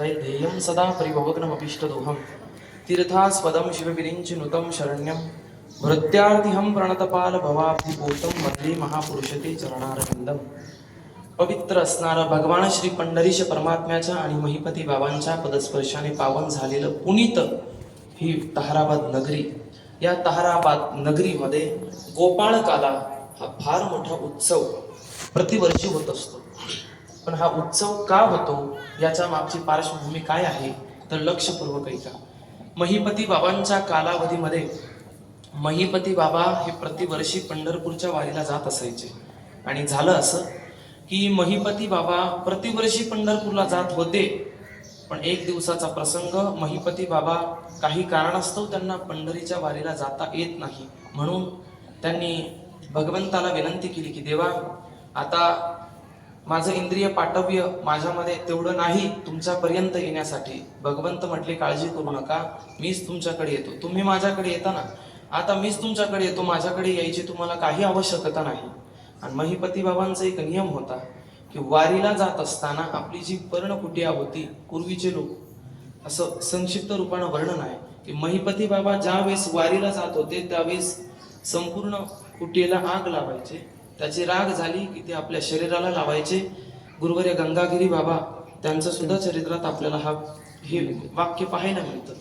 दैध्येयं सदा परिभवग्नमपीष्टदोहं तीर्थास्पदं शिवविरिञ्चिनुतं शरण्यं। भृत्यार्तिहं प्रणतपालभवाब्धिपूतं वन्दे महापुरुषते चरणारविंदम पवित्र असणारं भगवान श्री पंढरीश परमात्म्याच्या आणि महिपती बाबांच्या पदस्पर्शाने पावन झालेलं पुनीत ही तहाराबाद नगरी. या तहाराबाद नगरीमध्ये गोपाळकाला हा फार मोठा उत्सव प्रतिवर्षी होत असतो. पण हा उत्सव का होतो? याच्या मागची पार्श्वभूमी काय आहे? तर लक्षपूर्वक ऐका. महिपती बाबांच्या कालावधीमध्ये महिपती बाबा हे प्रतिवर्षी पंढरपूरच्या वारीला जात असायचे. आणि झालं असं की महिपती बाबा प्रतिवर्षी पंढरपूरला जात होते. पण एक दिवसाचा प्रसंग महिपती बाबा काही कारणास्तव त्यांना पंढरीच्या वारीला जाता येत नाही. म्हणून त्यांनी भगवंताला विनंती केली की देवा आता माझं इंद्रिय पाठव्य माझ्यामध्ये तेवढं नाही तुमच्यापर्यंत येण्यासाठी. भगवंत म्हटले काळजी करू नका मीच तुमच्याकडे येतो. तुम्ही माझ्याकडे येता ना? आता मीच तुमच्याकडे येतो माझ्याकडे यायची तुम्हाला काही आवश्यकता नाही. आणि महिपती बाबांचा एक नियम होता की वारीला जात असताना आपली जी पर्णकुटिया होती पूर्वीचे लोक असं संक्षिप्त रूपानं वर्णन आहे की महिपती बाबा ज्या वेळेस वारीला जात होते त्यावेळेस संपूर्ण कुटीला आग लावायचे. त्याची राग झाली की ते आपल्या शरीराला लावायचे. गुरुवर्य गंगागिरी बाबा त्यांचं सुद्धा चरित्रात आपल्याला हा हे वाक्य पाहायला मिळतं.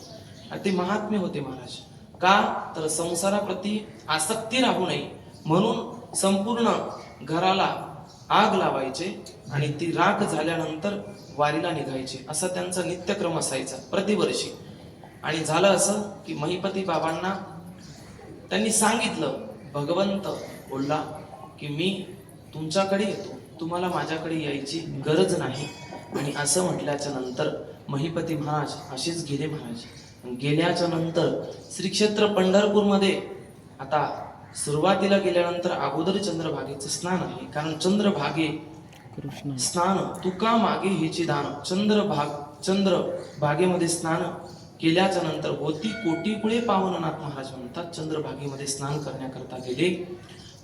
आणि ते महात्मे होते महाराज. का? तर संसाराप्रती आसक्ती राहू नये. म्हणून संपूर्ण घराला आग लावायचे आणि ती राख झाल्यानंतर वारीला निघायचे. असा त्यांचा नित्यक्रम असायचा प्रतिवर्षी. आणि झालं असं की महिपती बाबांना त्यांनी सांगितलं भगवंत बोलला की मी तुमच्याकडे येतो. तुम्हाला माझ्याकडे यायची गरज नाही. आणि असं म्हटल्याच्या नंतर महिपती महाराज असेच गेले महाराज. गेल्याच्यानंतर श्री क्षेत्र पंढरपूरमध्ये आता सुरुवातीला गेल्यानंतर अगोदर चंद्रभागेचं स्नान आहे. कारण चंद्रभागे स्नान तुका मागे हेची दान चंद्रभाग चंद्र भागेमध्ये स्नान केल्याच्यानंतर होती कोटी कुळे पावननाथ महाराज म्हणतात चंद्रभागेमध्ये स्नान करण्याकरता गेले.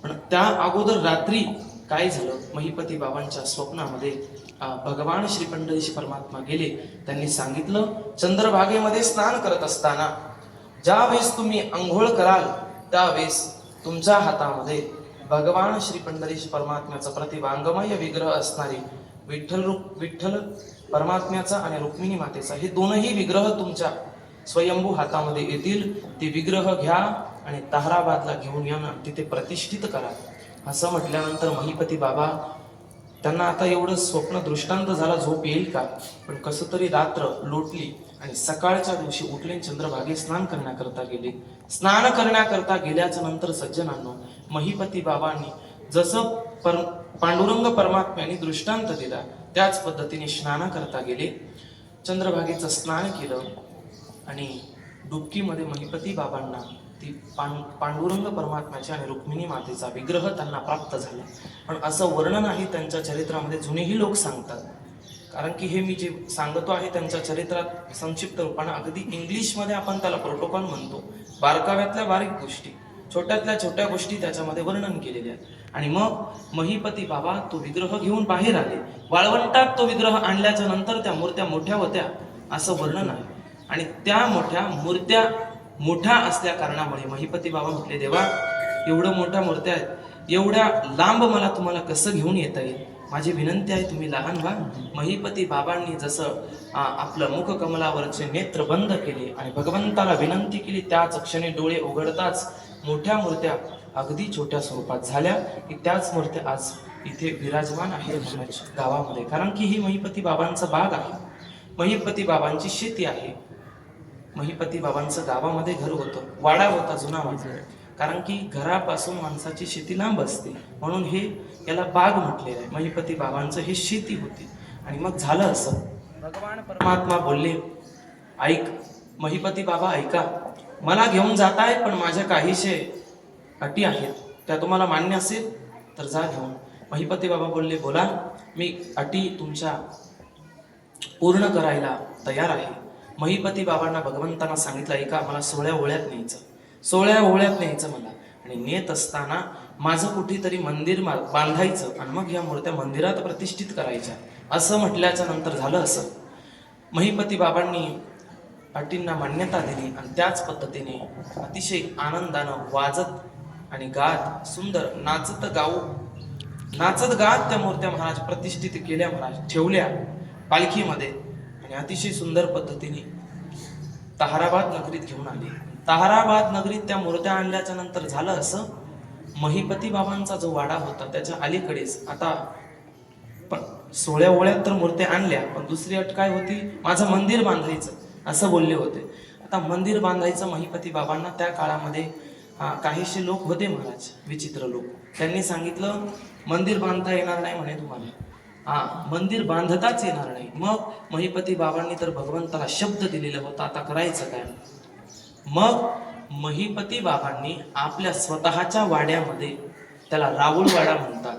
पण त्या अगोदर रात्री काय झालं? महिपती बाबांच्या स्वप्नामध्ये भगवान श्री पंढरीशी परमात्मा गेले. त्यांनी सांगितलं चंद्रभागेमध्ये स्नान करत असताना ज्या वेळेस तुम्ही आंघोळ कराल त्यावेळेस तुमच्या हातामध्ये भगवान श्री पंढरीश परमात्म्याचा प्रतिभांगमय विग्रह असणारी विठ्ठल रुक विठ्ठल परमात्म्याचा आणि रुक्मिणी मातेचा हे दोनही विग्रह तुमच्या स्वयंभू हातामध्ये येतील. ते विग्रह घ्या आणि ताहराबादला घेऊन या ना तिथे प्रतिष्ठित करा. असं म्हटल्यानंतर महिपती बाबा त्यांना आता एवढं स्वप्न दृष्टांत झाला झोप येईल का? पण कसं तरी रात्र लोटली आणि सकाळच्या दिवशी उठले चंद्रभागे स्नान करण्याकरता गेले. स्नान करण्याकरता गेल्याच्यानंतर सज्जनांनो महिपती बाबांनी जसं पर पांडुरंग परमात्म्याने दृष्टांत दिला त्याच पद्धतीने स्नान करता गेले. चंद्रभागेचं स्नान केलं आणि डुबकीमध्ये महिपती बाबांना ती पां पांडुरंग परमात्म्याची आणि रुक्मिणी मातेचा विग्रह त्यांना प्राप्त झाला. पण असं वर्णन आहे त्यांच्या चरित्रामध्ये जुनेही लोक सांगतात. कारण की हे मी जे सांगतो आहे त्यांच्या चरित्रात संक्षिप्त रूपानं अगदी इंग्लिशमध्ये आपण त्याला प्रोटोकॉल म्हणतो. बारकाव्यातल्या बारीक गोष्टी छोट्यातल्या छोट्या गोष्टी त्याच्यामध्ये वर्णन केलेल्या आहेत. आणि मग महिपती बाबा तो विग्रह घेऊन बाहेर आले. वाळवंटात तो विग्रह आणल्याच्या नंतर त्या मूर्त्या मोठ्या होत्या असं वर्णन आहे. आणि त्या मोठ्या मूर्त्या मोठ्या असल्या कारणामुळे महिपती बाबा म्हटले देवा एवढं मोठ्या मूर्त्या आहेत एवढ्या लांब मला तुम्हाला कसं घेऊन येता येईल? माझी विनंती आहे तुम्ही लहान व्हा. महिपती बाबांनी जसं आपलं मुख कमलावरचे नेत्र बंद केले आणि भगवंताला विनंती केली त्याच क्षणी डोळे उघडताच मोठ्या मूर्त्या अगदी छोट्या स्वरूपात झाल्या की त्याच मूर्त्या आज इथे विराजमान आहे गावामध्ये. कारण की ही महिपती बाबांचा बाग आहे. महिपती बाबांची शेती आहे. महिपती बाबांचं गावामध्ये घर होतं. वाडा होता जुना वाडा. कारण की घरापासून माणसाची शेती लांब असते. म्हणून हे याला बाग म्हटलेलं आहे. महिपती बाबांचं हे शेती होती. आणि मग झालं असं. भगवान परमात्मा बोलले ऐक महिपती बाबा ऐका. मला घेऊन जाताय पण माझ्या काहीशे अटी आहेत. त्या तुम्हाला मान्य असेल तर जा घेऊन. महिपती बाबा बोलले बोला मी अटी तुमच्या पूर्ण करायला तयार आहे. महिपती बाबांना भगवंतांना सांगितलं एका मला सोळ्या ओळ्यात न्यायचं. सोळ्या ओळ्यात न्यायचं मला. आणि नेत असताना माझं कुठेतरी मंदिर मा- बांधायचं आणि मग ह्या मूर्त्या मंदिरात प्रतिष्ठित करायच्या. असं म्हटल्याच्या नंतर झालं असं. महिपती बाबांनी अटींना मान्यता दिली आणि त्याच पद्धतीने अतिशय आनंदानं वाजत आणि गात सुंदर नाचत गाऊ नाचत गात त्या मूर्त्या महाराज प्रतिष्ठित केल्या महाराज ठेवल्या पालखीमध्ये. आणि अतिशय सुंदर पद्धतीने ताहराबाद नगरीत घेऊन आली. ताहराबाद नगरीत त्या मूर्त्या आणल्याच्या नंतर झालं असं? महिपती बाबांचा जो वाडा होता त्याच्या अलीकडेच. आता पण सोळ्या ओळ्यात तर मूर्त्या आणल्या पण दुसरी अट काय होती? माझं मंदिर बांधायचं असं बोलले होते. आता मंदिर बांधायचं महिपती बाबांना त्या काळामध्ये हा, काहीशे लोक होते महाराज विचित्र लोक. त्यांनी सांगितलं मंदिर बांधता येणार नाही म्हणे तुम्हाला. हा मंदिर बांधताच येणार नाही. मग महिपती बाबांनी तर भगवंताला शब्द दिलेला होता आता करायचं काय? मग महिपती बाबांनी आपल्या स्वतःच्या वाड्यामध्ये त्याला राहुल वाडा म्हणतात.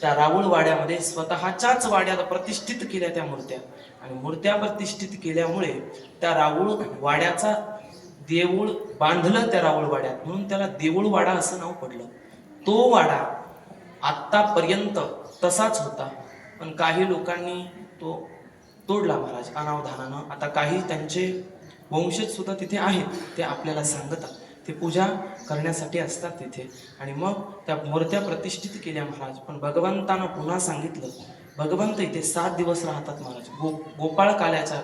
त्या राहुल वाड्यामध्ये स्वतःच्याच वाड्यात प्रतिष्ठित केल्या त्या मूर्त्या. आणि मूर्त्या प्रतिष्ठित केल्यामुळे त्या राहुल वाड्याचा देऊळ बांधलं त्या राहुल वाड्यात. म्हणून त्याला देऊळ वाडा असं नाव पडलं. तो वाडा आत्तापर्यंत तसाच होता. पण काही लोकांनी तो तोडला महाराज अनावधानानं. आता काही त्यांचे वंशज सुद्धा तिथे आहेत ते आपल्याला सांगतात. ते पूजा करण्यासाठी असतात तिथे. आणि मग त्या मूर्त्या प्रतिष्ठित केल्या महाराज. पण भगवंतानं पुन्हा सांगितलं भगवंत इथे सात दिवस राहतात महाराज. गो गोपाळ काल्याचा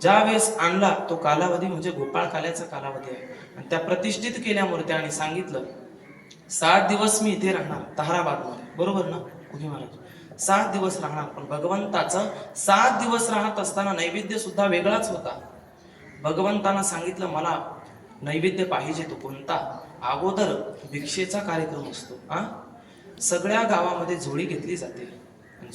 ज्या वेळेस आणला तो कालावधी म्हणजे गोपाळ काल्याचा कालावधी आहे. आणि त्या प्रतिष्ठित केल्या मूर्त्या आणि सांगितलं सात दिवस मी इथे राहणार तहराबादमध्ये. बरोबर ना कुठे महाराज? सात दिवस राहणार. पण भगवंताचं सात दिवस राहत असताना नैवेद्य सुद्धा वेगळाच होता. भगवंतानं सांगितलं मला नैवेद्य पाहिजे तो कोणता? अगोदर भिक्षेचा कार्यक्रम असतो. हा? सगळ्या गावामध्ये झोळी घेतली जाते.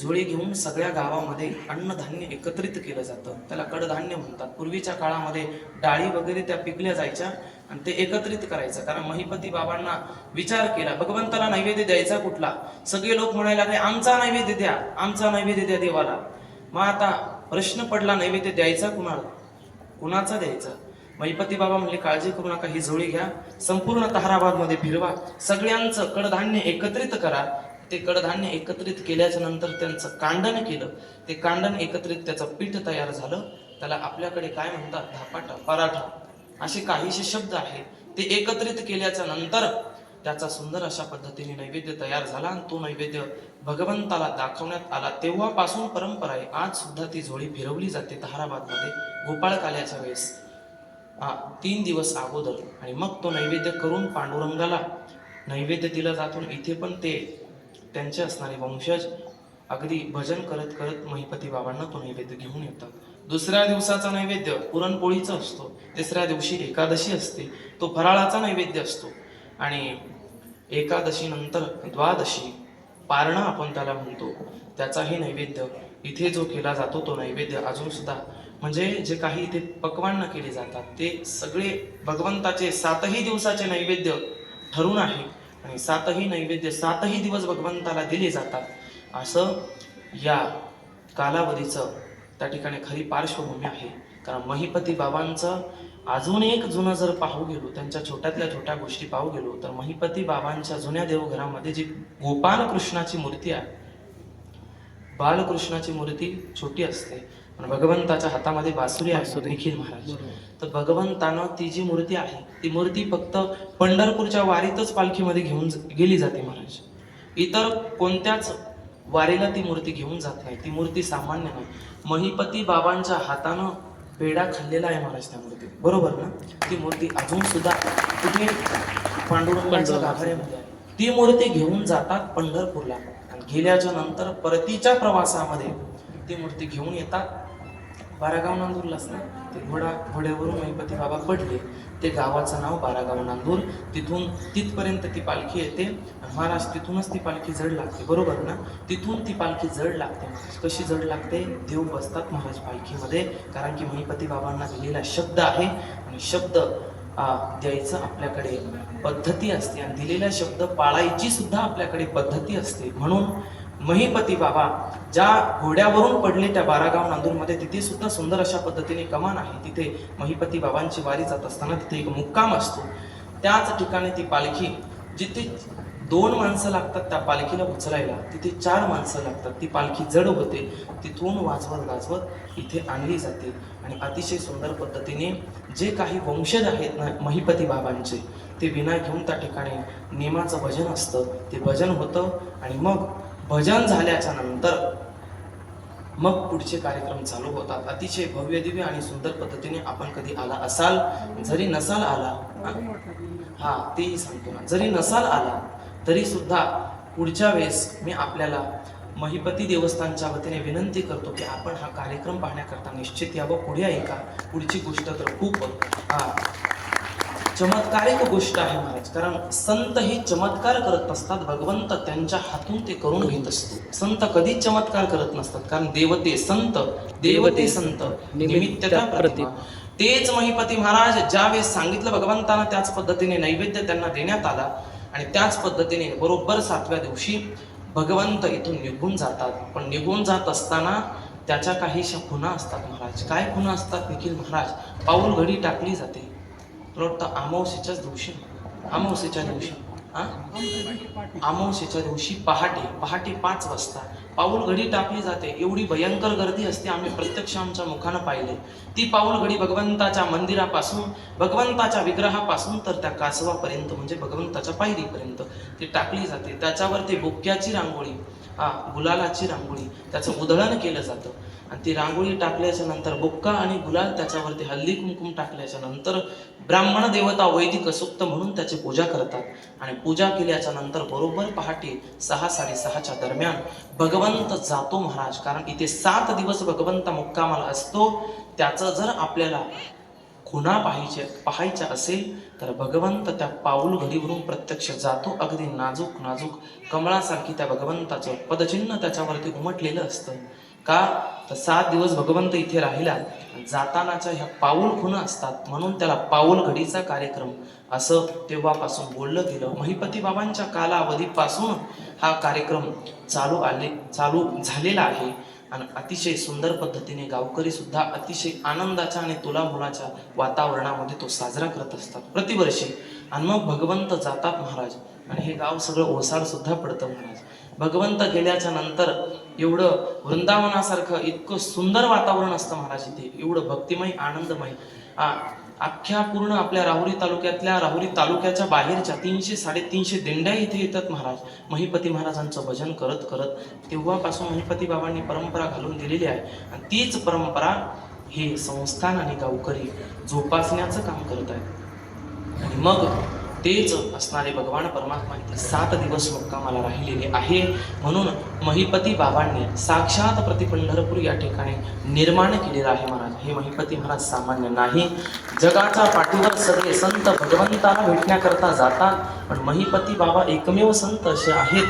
झोळी घेऊन सगळ्या गावामध्ये अन्नधान्य एकत्रित केलं जातं. त्याला कडधान्य म्हणतात. पूर्वीच्या काळामध्ये डाळी वगैरे त्या पिकल्या जायच्या. आणि ते एकत्रित करायचं. कारण महिपती बाबांना विचार केला भगवंताला नैवेद्य द्यायचा कुठला? सगळे लोक म्हणायला लागले आमचा नैवेद्य द्या आमचा नैवेद्य द्या देवाला. मग आता प्रश्न पडला नैवेद्य द्यायचा कुणाला? कुणाचा द्यायचा? महिपती बाबा म्हणले काळजी करू नका ही झोळी घ्या संपूर्ण तहाराबादमध्ये फिरवा. सगळ्यांचं कडधान्य एकत्रित करा. ते कडधान्य एकत्रित केल्याच्यानंतर त्यांचं कांडण केलं. ते कांडण एकत्रित त्याचं पीठ तयार झालं. त्याला आपल्याकडे काय म्हणतात? धापाटा पराठा. असे काहीसे शब्द आहेत ते एकत्रित केल्याच्यानंतर त्याचा सुंदर अशा पद्धतीने नैवेद्य तयार झाला आणि तो नैवेद्य भगवंताला दाखवण्यात आला. तेव्हापासून परंपरा आहे आज सुद्धा ती झोळी फिरवली जाते धाराबादमध्ये गोपाळकाल्याच्या गोपाळ काल्याच्या वेळेस तीन दिवस अगोदर. आणि मग तो नैवेद्य करून पांडुरंगाला नैवेद्य दिला जातो इथे पण ते त्यांचे असणारे वंशज अगदी भजन करत करत महिपती बाबांना तो नैवेद्य घेऊन येतात. दुसऱ्या दिवसाचा नैवेद्य पुरणपोळीचा असतो. तिसऱ्या दिवशी एकादशी असते. तो फराळाचा नैवेद्य असतो. आणि एकादशी नंतर द्वादशी पारणा आपण त्याला म्हणतो. त्याचाही नैवेद्य इथे जो केला जातो तो नैवेद्य अजून सुद्धा म्हणजे जे काही इथे पक्वान्न केले जातात ते सगळे भगवंताचे सातही दिवसाचे नैवेद्य ठरून आहे. आणि सातही नैवेद्य सातही दिवस भगवंताला दिले जातात. असं या कालावधीचं त्या ठिकाणी खरी पार्श्वभूमी आहे. कारण महिपती बाबांचं अजून एक जुनं जर पाहू गेलो त्यांच्या छोट्यातल्या छोट्या गोष्टी पाहू गेलो तर महिपती बाबांच्या जुन्या देवघरामध्ये जी गोपाल कृष्णाची मूर्ती आहे बालकृष्णाची मूर्ती छोटी असते. पण भगवंताच्या हातामध्ये बासुरी आहे निखिल महाराज. तर भगवंतानं ती जी मूर्ती आहे ती मूर्ती फक्त पंढरपूरच्या वारीतच पालखीमध्ये घेऊन गेली जाते महाराज. इतर कोणत्याच वारीला ती मूर्ती घेऊन जात नाही. ती मूर्ती सामान्य नाही. महिपती बाबांच्या हातानं पेढा खाल्लेला आहे महाराज त्या मूर्ती बरोबर ना? ती मूर्ती अजून सुद्धा कुठे? पांडुरंगाच्या गाभाऱ्यामध्ये आहे. ती मूर्ती घेऊन जातात पंढरपूरला. आणि गेल्याच्यानंतर परतीच्या प्रवासामध्ये ती मूर्ती घेऊन येतात. बारागाव नांदूरलाच ना? ते घोडा घोड्यावरून महिपती बाबा पडले. ते गावाचं नाव बारागाव नांदूर. तिथून तिथपर्यंत ती पालखी येते. महाराज तिथूनच ती पालखी जड लागते. बरोबर ना? तिथून ती पालखी जड लागते. कशी जड लागते? देव बसतात महाराज पालखीमध्ये. कारण की महिपती बाबांना दिलेला शब्द आहे. आणि शब्द द्यायचं आपल्याकडे पद्धती असते. आणि दिलेला शब्द पाळायची सुद्धा आपल्याकडे पद्धती असते. म्हणून महीपती बाबा ज्या घोड्यावरून पडले त्या बारागाव नांदूरमध्ये तिथे सुद्धा सुंदर अशा पद्धतीने कमान आहे. तिथे महिपती बाबांची वारी जात असताना तिथे एक मुक्काम असतो. त्याच ठिकाणी ती पालखी जिथे दोन माणसं लागतात त्या पालखीला उचलायला तिथे चार माणसं लागतात. ती पालखी जड होते तिथून वाजवत गाजवत इथे आणली जाते. आणि अतिशय सुंदर पद्धतीने जे काही वंशज आहेत ना महिपती बाबांचे ते विना घेऊन त्या ठिकाणी नेमाचं भजन असतं. ते भजन होतं आणि मग भजन झाल्याच्यानंतर मग पुढचे कार्यक्रम चालू होतात. अतिशय भव्य दिव्य आणि सुंदर पद्धतीने आपण कधी आला असाल? जरी नसाल आला हा तेही सांगतो ना. जरी नसाल आला तरी सुद्धा पुढच्या वेळेस मी आपल्याला महिपती देवस्थानच्या वतीने विनंती करतो की आपण हा कार्यक्रम पाहण्याकरता निश्चित यावं. पुढे ऐका. पुढची गोष्ट तर खूप हा चमत्कारिक गोष्ट आहे महाराज. कारण संत हे चमत्कार करत असतात भगवंत त्यांच्या हातून ते करून घेत असतो. संत कधीच चमत्कार करत नसतात. कारण देवते संत देवते संत निमित्तता प्रतिमा? तेच महिपती महाराज ज्यावेळेस सांगितलं भगवंतानं त्याच पद्धतीने नैवेद्य त्यांना देण्यात आला आणि त्याच पद्धतीने बरोबर सातव्या दिवशी भगवंत इथून निघून जातात. पण निघून जात असताना त्याच्या काहीशा खुणा असतात महाराज. काय खुणा असतात निखिल महाराज? पाऊल घडी टाकली जाते. मला वाटतं अमावस्येच्याच दिवशी. अमावस्येच्या दिवशी. अमावस्येच्या दिवशी पहाटे पहाटे पाच वाजता. पाऊल घडी टाकली जाते. एवढी भयंकर गर्दी असते आम्ही प्रत्यक्ष आमच्या मुखानं पाहिले. ती पाऊल घडी भगवंताच्या मंदिरापासून भगवंताच्या विग्रहापासून तर त्या कासवापर्यंत म्हणजे भगवंताच्या पायरीपर्यंत ती टाकली जाते. त्याच्यावर ते बुक्क्याची रांगोळी हा गुलालाची रांगोळी त्याचं उधळण केलं जातं. आणि ती रांगोळी टाकल्याच्या नंतर बुक्का आणि गुलाल त्याच्यावरती हल्ली कुंकुम टाकल्याच्या नंतर ब्राह्मण देवता वैदिक सुक्त म्हणून त्याची पूजा करतात. आणि पूजा केल्याच्यानंतर बरोबर पहाटे सहा साडेसहाच्या दरम्यान भगवंत जातो महाराज. कारण इथे सात दिवस भगवंत मुक्कामाला असतो. त्याचं जर आपल्याला खुणा पाहिजे पाहायच्या असेल तर भगवंत त्या पाऊल घडीवरून प्रत्यक्ष जातो. अगदी नाजूक नाजूक कमळासारखी त्या भगवंताचं पदचिन्ह त्याच्यावरती उमटलेलं असतं. का? तर सात दिवस भगवंत इथे राहिला. जातानाच्या ह्या पाऊल खुणा असतात. म्हणून त्याला पाऊल घडीचा कार्यक्रम असं तेव्हापासून बोललं गेलं. महिपती बाबांच्या कालावधीपासून हा कार्यक्रम चालू आले चालू झालेला आहे. आणि अतिशय सुंदर पद्धतीने गावकरी सुद्धा अतिशय आनंदाच्या आणि तुला मुलाच्या वातावरणामध्ये तो साजरा करत असतात प्रतिवर्षी. आणि मग भगवंत जातात महाराज. आणि हे गाव सगळं ओसाड सुद्धा पडतं महाराज. भगवंत गेल्याच्यानंतर एवढं वृंदावनासारखं इतकं सुंदर वातावरण असतं महाराज इथे. एवढं भक्तिमय आनंदमय. आ, अख्ख्या पूर्ण आपल्या राहुरी तालुक्यातल्या राहुरी तालुक्याच्या बाहेरच्या तीनशे साडेतीनशे दिंड्या इथे येतात महाराज. महिपती महाराजांचं भजन करत करत तेव्हापासून महिपती बाबांनी परंपरा घालून दिलेली आहे. आणि तीच परंपरा हे संस्थान आणि गावकरी जोपासण्याचं काम करत आहेत. आणि मग तेच असणारे भगवान परमात्मा इथे सात दिवस मुक्कामाला राहिलेले आहे. म्हणून महिपती बाबांनी साक्षात प्रतिपंढरपूर या ठिकाणी निर्माण केलेलं आहे महाराज. हे महिपती महाराज सामान्य नाही. जगाच्या पाठीवर सगळे संत भगवंताला भेटण्याकरता जातात पण महिपती बाबा एकमेव संत असे आहेत.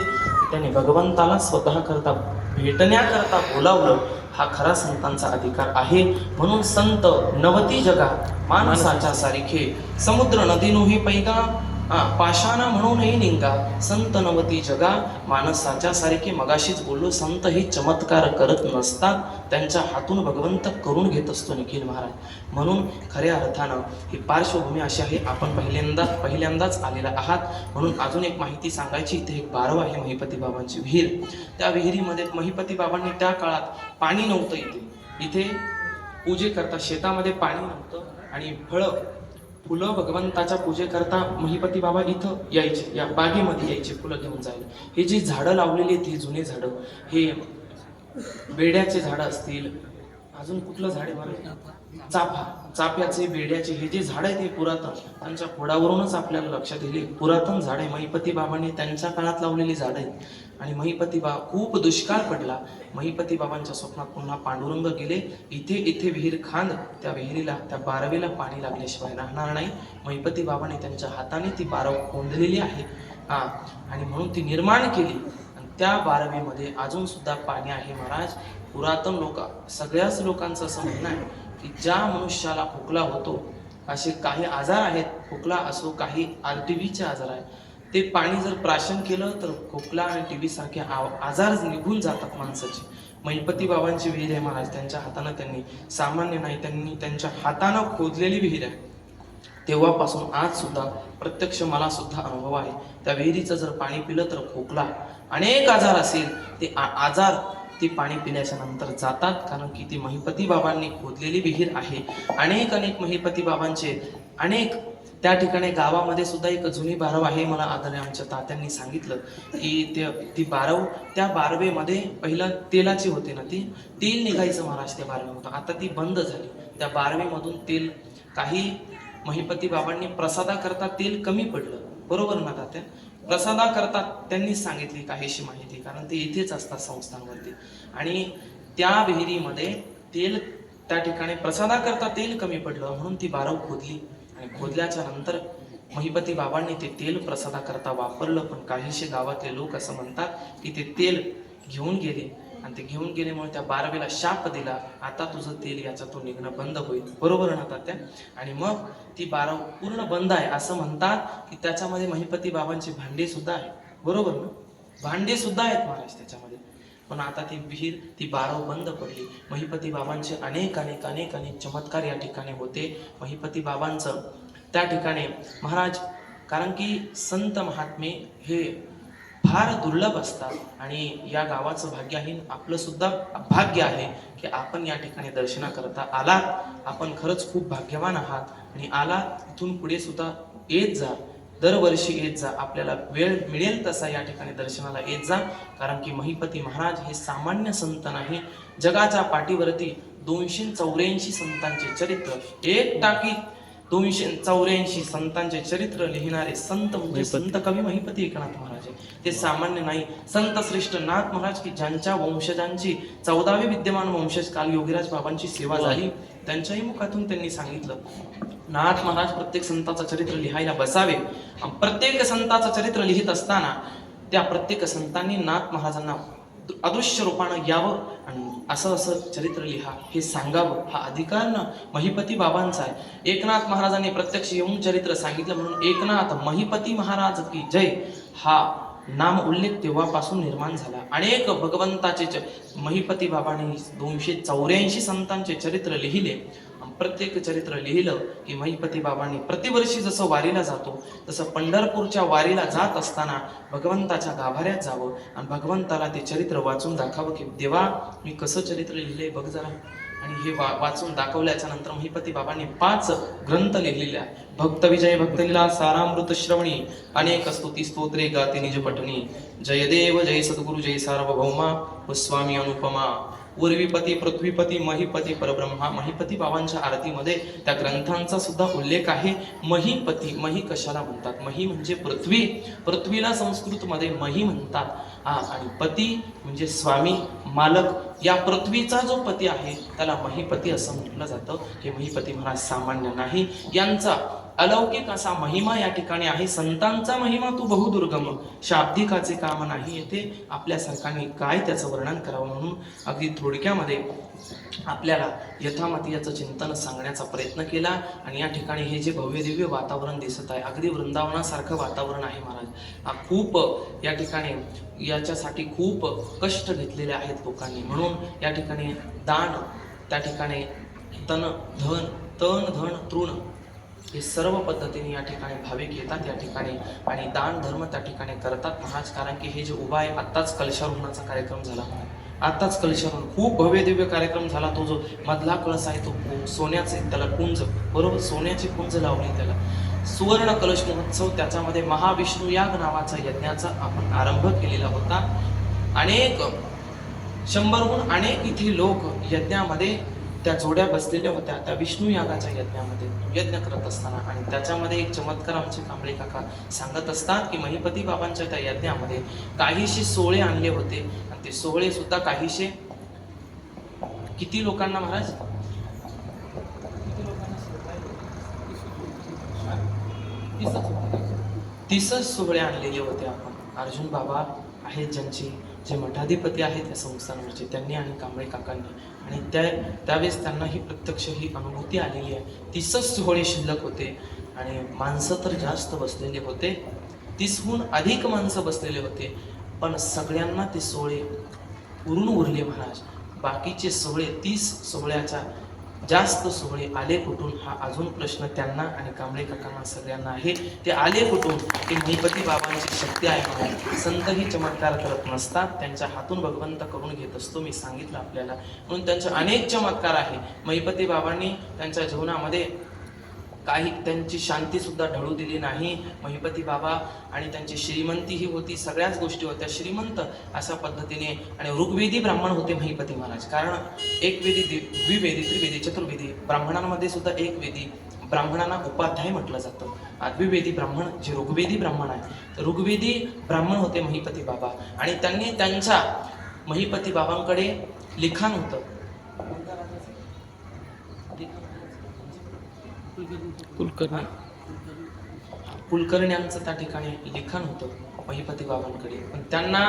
त्याने त्यांनी भगवंताला स्वतःकरता भेटण्याकरता बोलावलं हा खरा संतांचा अधिकार आहे. म्हणून संत नवती जगा माणसाच्या सारखे समुद्र नदीनुही पैगा हा पाषाणा म्हणूनही निंगा. संत नवती जगा. माणसाच्या सारखे मगाशीच बोललो संत हे चमत्कार करत नसतात त्यांच्या हातून भगवंत करून घेत असतो निखिल महाराज. म्हणून खऱ्या अर्थानं ही पार्श्वभूमी अशी आहे आपण पहिल्यांदा पहिल्यांदाच आलेला आहात. म्हणून अजून एक माहिती सांगायची इथे एक बारव आहे महिपती बाबांची विहीर. त्या विहिरीमध्ये महिपती बाबांनी त्या काळात पाणी नव्हतं इथे. इथे पूजे करता शेतामध्ये पाणी नव्हतं आणि फळं फुलं भगवंताच्या पूजेकरता महिपती बाबा इथं यायचे या बागेमध्ये यायचे फुलं घेऊन जायला. हे जी झाडं लावलेली आहेत ही जुने झाडं हे बेड्याचे झाडं असतील अजून कुठलं झाड आहे बरं? चाफा. चाफ्याचे बेड्याचे हे जे झाड आहे ते पुरातन. त्यांच्या खोडावरूनच आपल्याला लक्षात येईल. पुरातन झाड आहे. महिपती बाबांनी त्यांच्या काळात लावलेली झाड आहेत. आणि महिपती बा खूप दुष्काळ पडला. महिपती बाबांच्या स्वप्नात पुन्हा पांडुरंग गेले. इथे इथे विहीर खांद. त्या विहिरीला त्या बारवीला पाणी लागल्याशिवाय राहणार नाही. महिपती बाबाने त्यांच्या हाताने ती बारव कोंडलेली आहे. हा आणि म्हणून ती निर्माण केली. आणि त्या बारवीमध्ये अजून सुद्धा पाणी आहे महाराज. पुरातन लोक सगळ्याच लोकांचं असं म्हणणं आहे की ज्या मनुष्याला खोकला होतो असे काही आजार आहेत. खोकला असो काही आर टी व्हीचे आजार आहेत. ते पाणी जर प्राशन केलं तर खोकला आणि टी व्ही सारखे आ- आजार निघून जातात माणसाचे. महिपती बाबांची विहीर आहे महाराज त्यांच्या हातानं त्यांनी सामान्य नाही त्यांनी त्यांच्या हातानं खोदलेली विहीर आहे. तेव्हापासून आज सुद्धा प्रत्यक्ष मला सुद्धा अनुभव आहे. त्या विहिरीचं जर पाणी पिलं तर खोकला अनेक आजार असेल. ते आ- आजार ते पाणी पिल्याच्या नंतर जातात कारण की ती महिपती बाबांनी खोदलेली विहीर आहे. अनेक अनेक महिपती बाबांचे अनेक त्या ठिकाणी गावामध्ये सुद्धा एक जुनी बारव आहे मला आदरणीय आमच्या तात्यांनी सांगितलं. की ते ती बारव त्या बारवेमध्ये पहिला तेलाची होती ना ती? तेल निघायचं महाराज त्या बारवेमधून. आता ती बंद झाली. त्या बारवेमधून तेल काही महिपती बाबांनी प्रसादाकरता तेल कमी पडलं. बरोबर ना तात्या? प्रसादाकरता त्यांनी सांगितली काहीशी माहिती कारण ते इथेच असतात संस्थांवरती. आणि त्या विहिरीमध्ये तेल त्या ठिकाणी प्रसादाकरता तेल कमी पडलं म्हणून ती बारव खोदली. आणि खोदल्याच्या नंतर महिपती बाबांनी ते तेल प्रसादाकरता वापरलं. पण काहीशे गावातले लोक असं म्हणतात की ते तेल घेऊन गेले. आणि ते घेऊन गेल्यामुळे त्या बारवेला शाप दिला. आता तुझं तेल याच्यातून निघणं बंद होईल. बरोबर ना त्या आणि मग ती बारव पूर्ण बंद आहे. असं म्हणतात की त्याच्यामध्ये महिपती बाबांची भांडे सुद्धा आहेत. बरोबर ना? भांडे सुद्धा आहेत महाराज त्याच्यामध्ये. पण आता ती विहीर ती बारव बंद पडली. महिपती बाबांचे अनेक अनेक अनेक अनेक चमत्कार या ठिकाणी होते. महिपती बाबांचं त्या ठिकाणी महाराज कारण की संत महात्मे हे फार दुर्लभ असतात आणि या गावाचं भाग्यहीन आपलं सुद्धा भाग्य आहे की आपण या ठिकाणी दर्शना करता आलात. आपण खरंच खूप भाग्यवान आहात. आणि आला इथून पुढे सुद्धा येत जा. दरवर्षी येत जा. आपल्याला वेळ मिळेल तसा या ठिकाणी दर्शनाला येत जा. कारण की महिपती महाराज हे सामान्य संत नाही. जगाच्या पाठीवरती दोनशे चौऱ्याऐंशी संतांचे चरित्र. एक टाकी. दोनशे चौऱ्याऐंशी संतांचे चरित्र लिहिणारे संत म्हणजे संत कवी महिपती एकनाथ महाराज. ते सामान्य नाही. संत श्रेष्ठ नाथ महाराज की ज्यांच्या वंशजांची चौदावे विद्यमान वंशज काल योगीराज बाबांची सेवा झाली. त्यांच्याही मुखातून त्यांनी सांगितलं. नाथ महाराज प्रत्येक संताचं चरित्र लिहायला बसावे. प्रत्येक संताचं चरित्र लिहित असताना त्या प्रत्येक संतांनी नाथ महाराजांना अदृश्य रूपानं यावं आणि असं असं चरित्र लिहा हे सांगावं. हा अधिकार ना महिपती बाबांचा आहे. एकनाथ महाराजांनी प्रत्यक्ष येऊन चरित्र सांगितलं म्हणून एकनाथ महिपती महाराज की जय हा नाम उल्लेख तेव्हापासून निर्माण झाला. अनेक भगवंताचे च- महिपती बाबांनी दोनशे चौऱ्याऐंशी संतांचे चरित्र लिहिले. प्रत्येक चरित्र लिहिलं की महिपती बाबांनी प्रतिवर्षी जसं वारीला जातो तसं पंढरपूरच्या वारीला जात असताना भगवंताच्या गाभाऱ्यात जावं आणि भगवंताला ते चरित्र वाचून दाखावं की देवा मी कसं चरित्र लिहिले बघ जरा. आणि हे वा वाचून दाखवल्याच्या नंतर महिपती बाबांनी पाच ग्रंथ लिहिलेले आहे भक्त विजय भक्तलीला सारामृत श्रवणी अनेक स्तुती स्तोत्रे गाते निज पठणी. जय देव जय सद्गुरु जय सार्वभौमा व स्वामी अनुपमा. उर्वीपती पृथ्वीपती महिपती परब्रह्मा महिपती बाबांच्या आरतीमध्ये त्या ग्रंथांचा सुद्धा उल्लेख आहे. महिपती मही कशाला म्हणतात? मही म्हणजे पृथ्वी. पृथ्वीला संस्कृतमध्ये मही म्हणतात. हा आणि पती म्हणजे स्वामी मालक. या पृथ्वीचा जो पती आहे त्याला महिपती असं म्हटलं जातं. हे महिपती महाराज सामान्य नाही. यांचा अलौकिक असा महिमा या ठिकाणी आहे. संतांचा महिमा तू बहुदुर्गम. शाब्दिकाचे काम नाही येथे आपल्यासारखाने काय त्याचं वर्णन करावं म्हणून अगदी थोडक्यामध्ये आपल्याला यथामती याचं चिंतन सांगण्याचा प्रयत्न केला. आणि या ठिकाणी हे जे भव्य दिव्य वातावरण दिसत आहे अगदी वृंदावनासारखं वातावरण आहे महाराज. हा खूप या ठिकाणी याच्यासाठी खूप कष्ट घेतलेले आहेत लोकांनी. म्हणून या ठिकाणी दान त्या ठिकाणी तन धन तन धन तृण हे सर्व पद्धतीने या ठिकाणी भाविक येतात या ठिकाणी आणि दान धर्म त्या ठिकाणी करतात. महाराज कारण की हे जे उभा आहे आत्ताच कलशारोहणाचा कार्यक्रम झाला. आत्ताच कलशारोहण खूप भव्य दिव्य कार्यक्रम झाला. तो जो मधला कळस आहे तो सोन्याचे त्याला कुंज बरोबर? सोन्याची कुंज लावली त्याला. सुवर्ण कलश महोत्सव त्याच्यामध्ये महाविष्णू याग नावाचा यज्ञाचा आपण आरंभ केलेला होता. अनेक शंभरहून अनेक इथे लोक यज्ञामध्ये त्या जोड्या बसलेल्या होत्या. त्या विष्णू यागाच्या यज्ञामध्ये यज्ञ करत असताना आणि त्याच्यामध्ये एक चमत्कार आमचे कांबळे काका सांगत असतात की महिपती बाबांच्या त्या यज्ञामध्ये काहीशे सोहळे आणले होते. आणि ते सोहळे सुद्धा काहीशे किती लोकांना महाराज? तीसच सोहळे आणलेले होते आपण. अर्जुन बाबा आहेत ज्यांची जे मठाधिपती आहेत त्या संस्थांवरचे त्यांनी आणि कांबळे काकांनी. आणि त्या त्यावेळेस त्यांना ही प्रत्यक्ष ही अनुभूती आलेली आहे. तीसच सोहळे शिल्लक होते. आणि माणसं तर जास्त बसलेले होते. तीसहून अधिक माणसं बसलेले होते. पण सगळ्यांना ते सोहळे उरून उरले महाराज. बाकीचे सोहळे तीस सोहळ्याच्या जास्त सोहळे आले कुठून हा अजून प्रश्न त्यांना आणि कांबळे काकांना सगळ्यांना आहे. ते आले कुठून? ते गणपती बाबांची शक्ती आहे म्हणून. संतही चमत्कार करत नसतात. त्यांच्या हातून भगवंत करून घेत असतो. मी सांगितलं आपल्याला. म्हणून त्यांचे अनेक चमत्कार आहे. महिपती बाबांनी त्यांच्या जीवनामध्ये काही त्यांची शांतीसुद्धा ढळू दिली नाही. महिपती बाबा आणि त्यांची श्रीमंती ही होती सगळ्याच गोष्टी होत्या. श्रीमंत अशा पद्धतीने आणि ऋग्वेदी ब्राह्मण होते महिपती महाराज. कारण एक वेदी द्विवेदी त्रिवेदी चतुर्वेदी ब्राह्मणांमध्ये सुद्धा एक वेदी ब्राह्मणांना उपाध्याय म्हटलं जातं. द्विवेदी ब्राह्मण जे ऋग्वेदी ब्राह्मण आहे. तर ऋग्वेदी ब्राह्मण होते महिपती बाबा. आणि त्यांनी त्यांच्या महिपती बाबांकडे लिखाण होतं. कुलकर्णी. कुलकर्ण्यांचं त्या ठिकाणी लिखाण होतं महिपती बाबांकडे. पण त्यांना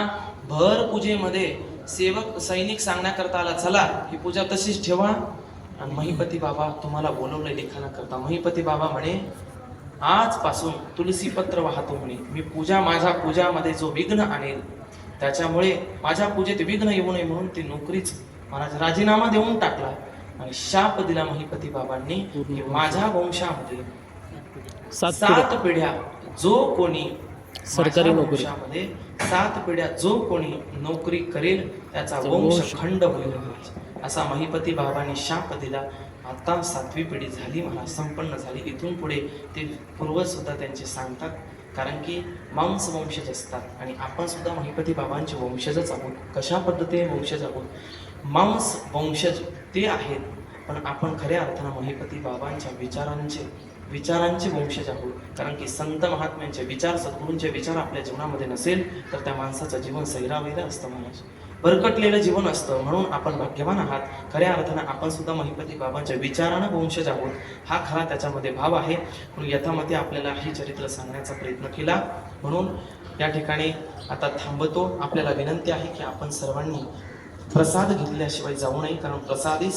भर पूजेमध्ये सेवक सैनिक सांगण्याकरता आला चला ही पूजा तशीच ठेवा. आणि महिपती बाबा तुम्हाला बोलवलंय लिखाणाकरता. महिपती बाबा म्हणे आजपासून तुलसी पत्र वाहतो म्हणे. मी पूजा माझ्या पूजामध्ये जो विघ्न आणेल त्याच्यामुळे माझ्या पूजेत विघ्न येऊ नये म्हणून ती नोकरीच महाराज राजीनामा देऊन टाकला. आणि शाप दिला महिपती बाबांनी की माझ्या वंशामध्ये सात सात पिढ्या. जो कोणी सरकारी. वंशामध्ये सात पिढ्या जो कोणी नोकरी करेल त्याचा वंश. खंड होईल. असा महिपती बाबांनी शाप दिला. आता सातवी पिढी झाली मला संपन्न झाली. इथून पुढे ते पूर्वज सुद्धा त्यांचे सांगतात. कारण की मांस वंशज असतात आणि आपण सुद्धा महिपती बाबांचे वंशजच आहोत. कशा पद्धतीने वंशज आहोत? मांस वंशज ते आहेत. पण आपण खऱ्या अर्थानं महिपती बाबांच्या विचारांचे विचारांचे वंशज आहोत. कारण की संत महात्म्यांचे विचार सद्गुरूंचे विचार आपल्या जीवनामध्ये नसेल तर त्या माणसाचं जीवन सैरावैरा असतं महाराज भरकटलेलं जीवन असतं म्हणून आपण भाग्यवान आहात. खऱ्या अर्थानं आपण सुद्धा महिपती बाबांच्या विचारानं वंशज आहोत. हा खरा त्याच्यामध्ये भाव आहे. म्हणून यथामध्ये आपल्याला हे चरित्र सांगण्याचा प्रयत्न केला. म्हणून या ठिकाणी आता थांबतो. आपल्याला विनंती आहे की आपण सर्वांनी प्रसाद घेतल्याशिवाय जाऊ नये कारण प्रसादी